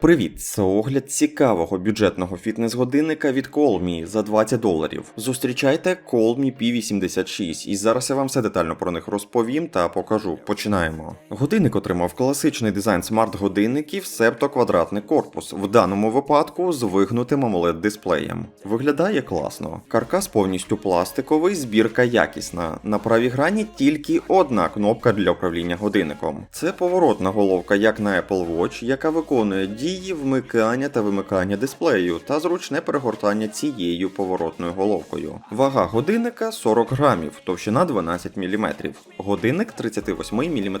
Привіт, це огляд цікавого бюджетного фітнес-годинника від Colme за 20 доларів. Зустрічайте Colme P86, і зараз я вам все детально про них розповім та покажу. Починаємо. Годинник отримав класичний дизайн смарт-годинників, себто квадратний корпус, в даному випадку з вигнутим amoled дисплеєм. Виглядає класно. Каркас повністю пластиковий, збірка якісна. На правій грані тільки одна кнопка для управління годинником. Це поворотна головка, як на Apple Watch, яка виконує дії вмикання та вимикання дисплею та зручне перегортання цією поворотною головкою. Вага годинника 40 грамів, товщина 12 мм. Годинник 38 мм.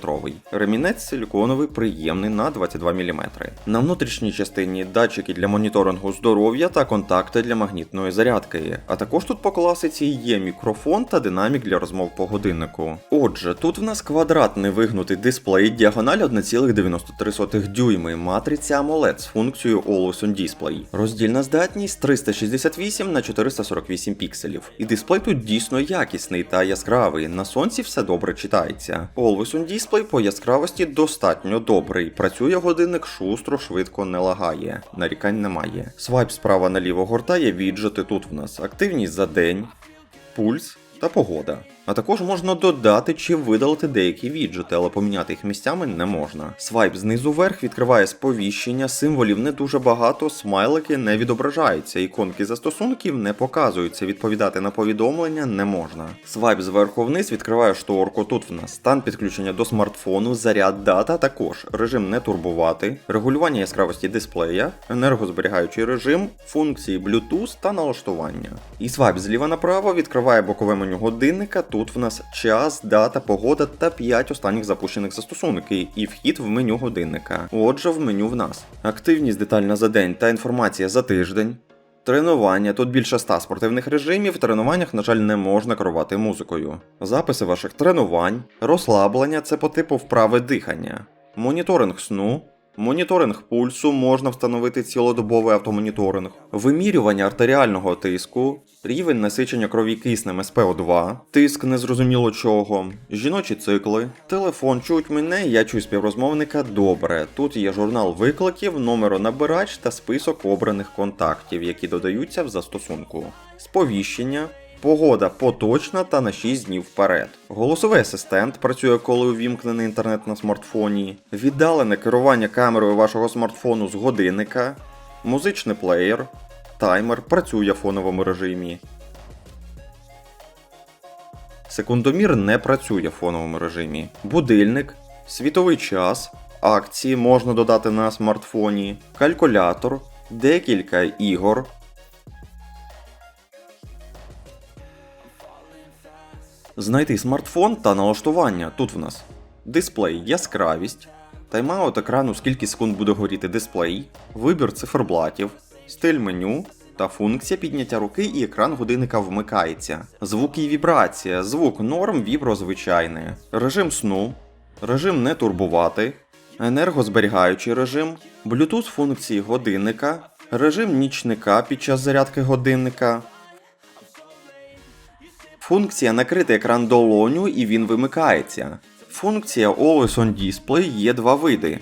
Ремінець силіконовий приємний на 22 мм. На внутрішній частині датчики для моніторингу здоров'я та контакти для магнітної зарядки. А також тут по класиці є мікрофон та динамік для розмов по годиннику. Отже, тут в нас квадратний вигнутий дисплей, діагональ 1,93 дюйми, матриця AMOLED з функцією Always On Display. Роздільна здатність 368 на 448 пікселів. І дисплей тут дійсно якісний та яскравий. На сонці все добре читається. Always On Display по яскравості достатньо добрий. Працює годинник шустро, швидко не лагає. Нарікань немає. Свайп справа наліво гортає віджити тут в нас активність за день, пульс та погода. А також можна додати чи видалити деякі віджити, але поміняти їх місцями не можна. Свайп знизу вверх відкриває сповіщення, символів не дуже багато, смайлики не відображаються, іконки застосунків не показуються, відповідати на повідомлення не можна. Свайп зверху вниз відкриває шторку. Тут в нас стан підключення до смартфону, заряд дата, також режим не турбувати, регулювання яскравості дисплея, енергозберігаючий режим, функції Bluetooth та налаштування. І свайп зліва направо відкриває бокове меню годинника. Тут в нас час, дата, погода та 5 останніх запущених застосунків і вхід в меню годинника. Отже, в меню в нас активність детальна за день та інформація за тиждень. Тренування тут більше 100 спортивних режимів. В тренуваннях, на жаль, не можна керувати музикою. Записи ваших тренувань, розслаблення це по типу вправи дихання, моніторинг сну. Моніторинг пульсу можна встановити цілодобовий автомоніторинг, вимірювання артеріального тиску, рівень насичення крові киснем СПО2, тиск незрозуміло чого, жіночі цикли, телефон чують мене, я чую співрозмовника добре. Тут є журнал викликів, номеронабирач та список обраних контактів, які додаються в застосунку, сповіщення. Погода поточна та на 6 днів вперед. Голосовий асистент працює, коли увімкнений інтернет на смартфоні, віддалене керування камерою вашого смартфону з годинника, музичний плеєр, таймер працює в фоновому режимі. Секундомір не працює в фоновому режимі. Будильник, світовий час, акції можна додати на смартфоні, калькулятор, декілька ігор. Знайти смартфон та налаштування. Тут в нас дисплей, яскравість, тайм-аут екрану, скільки секунд буде горіти дисплей, вибір циферблатів, стиль меню та функція підняття руки і екран годинника вмикається. Звук і вібрація, звук норм, вібро звичайне, режим сну, режим не турбувати, енергозберігаючий режим, Bluetooth функції годинника, режим нічника під час зарядки годинника. Функція накрити екран долоню і він вимикається. Функція Always on Display є два види.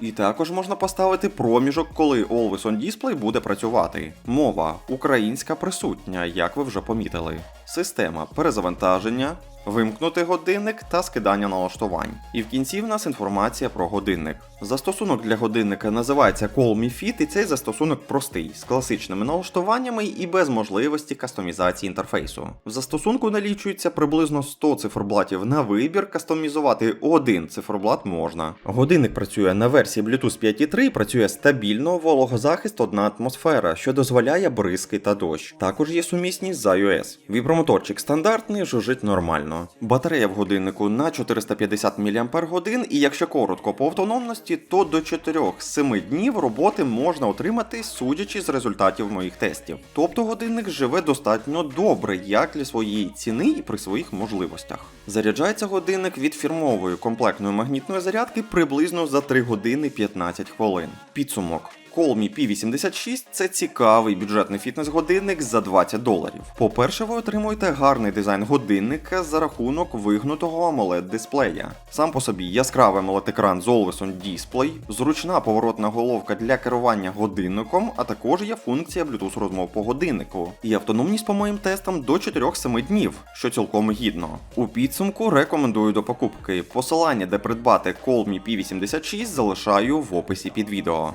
І також можна поставити проміжок, коли Always on Display буде працювати. Мова українська присутня, як ви вже помітили. Система перезавантаження, вимкнути годинник та скидання налаштувань. І в кінці в нас інформація про годинник. Застосунок для годинника називається Call Me Fit, і цей застосунок простий, з класичними налаштуваннями і без можливості кастомізації інтерфейсу. В застосунку налічується приблизно 100 циферблатів на вибір, кастомізувати один циферблат можна. Годинник працює на версії Bluetooth 5.3, працює стабільно, вологозахист одна атмосфера, що дозволяє бризки та дощ. Також є сумісність з iOS. Вібромоторчик стандартний, жужить нормально. Батарея в годиннику на 450 мАч, і якщо коротко по автономності, то до 4-7 днів роботи можна отримати, судячи з результатів моїх тестів. Тобто годинник живе достатньо добре, як для своєї ціни і при своїх можливостях. Заряджається годинник від фірмової комплектної магнітної зарядки приблизно за 3 години 15 хвилин. Підсумок. Colmi P86 це цікавий бюджетний фітнес-годинник за 20 доларів. По-перше, ви отримуєте гарний дизайн годинника за рахунок вигнутого amoled дисплея. Сам по собі яскравий amoled екран з Always On Display, зручна поворотна головка для керування годинником, а також є функція Bluetooth розмов по годиннику. І автономність по моїм тестам до 4-7 днів, що цілком гідно. У підсумку рекомендую до покупки. Посилання, де придбати Colmi P86, залишаю в описі під відео.